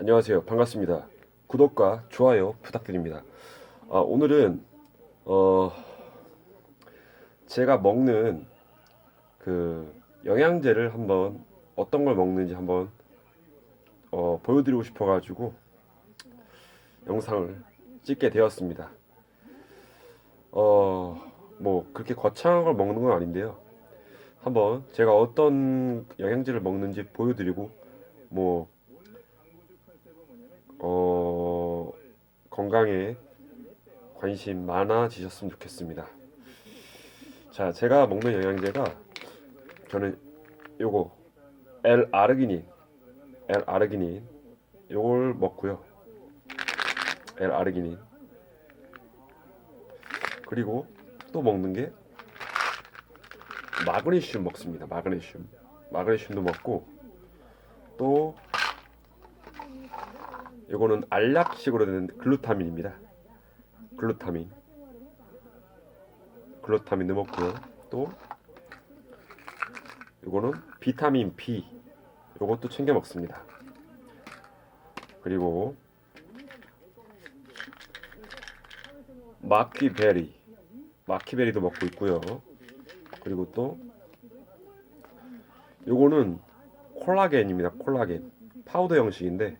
안녕하세요. 반갑습니다. 구독과 좋아요 부탁드립니다. 아, 오늘은 어 제가 먹는 그 영양제를 한번 어떤 걸 먹는지 한번 어, 보여드리고 싶어가지고 영상을 찍게 되었습니다. 어, 뭐 그렇게 거창한 걸 먹는 건 아닌데요. 한번 제가 어떤 영양제를 먹는지 보여드리고 뭐 어, 건강에 관심 많아지셨으면 좋겠습니다. 자, 제가 먹는 영양제가 저는 요거 L 아르기닌 L 아르기닌 요걸 먹고요. L 아르기닌 그리고 또 먹는 게 마그네슘 먹습니다. 마그네슘 마그네슘도 먹고 또 이거는 알약식으로 된 글루타민입니다. 글루타민. 글루타민도 먹고요. 또 이거는 비타민 B. 이것도 챙겨 먹습니다. 그리고 마키베리. 마키베리도 먹고 있고요. 그리고 또 요거는 콜라겐입니다. 콜라겐. 파우더 형식인데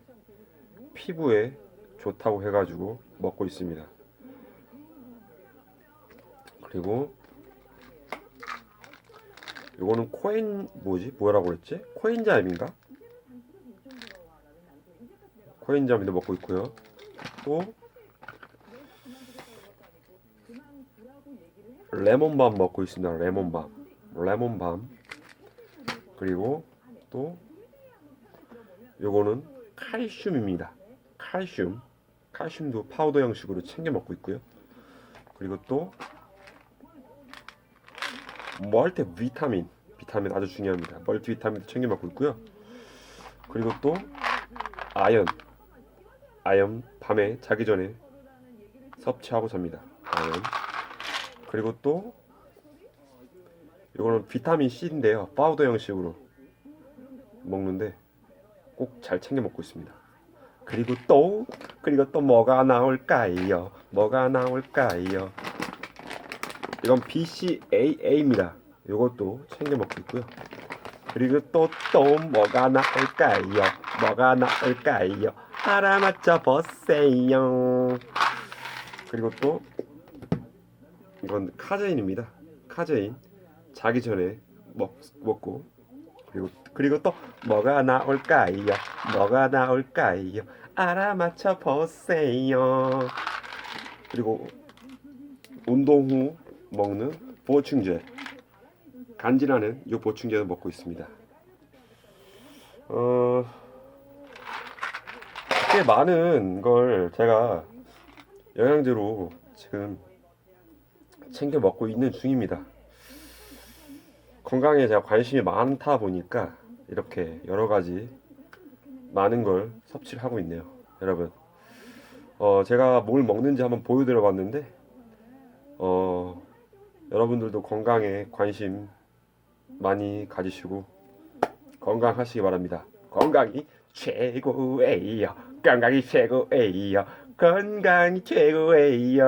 피부에 좋다고 해가지고 먹고 있습니다. 그리고 요거는 코엔 뭐지? 뭐라고 그랬지? 코엔자임인가? 코엔자임도 먹고 있고요. 또 레몬밤 먹고 있습니다. 레몬밤, 레몬밤. 그리고 또 요거는 칼슘입니다. 칼슘, 칼슘도 파우더 형식으로 챙겨 먹고 있고요. 그리고 또 멀티 비타민, 비타민 아주 중요합니다. 멀티 비타민도 챙겨 먹고 있고요. 그리고 또 아연, 아연 밤에 자기 전에 섭취하고 잡니다. 아연. 그리고 또 이거는 비타민 C인데요. 파우더 형식으로 먹는데 꼭 잘 챙겨 먹고 있습니다. 그리고 또 그리고 또 뭐가 나올까요? 뭐가 나올까요? 이건 BCAA입니다. 이것도 챙겨 먹고 있고요. 그리고 또 또 뭐가 나올까요? 뭐가 나올까요? 알아맞혀 보세요. 그리고 또 이건 카제인입니다. 카제인 자기 전에 먹, 먹고 그리고 그리고 또 뭐가 나올까요? 뭐가 나올까요? 알아맞혀 보세요. 그리고 운동 후 먹는 보충제 간질하는 이 보충제도 먹고 있습니다. 어, 꽤 많은 걸 제가 영양제로 지금 챙겨 먹고 있는 중입니다. 건강에 제가 관심이 많다 보니까 이렇게 여러 가지 많은 걸 섭취를 하고 있네요. 여러분, 어, 제가 뭘 먹는지 한번 보여드려 봤는데, 어, 여러분들도 건강에 관심 많이 가지시고 건강하시기 바랍니다. 건강이 최고예요. 건강이 최고예요. 건강이 최고예요.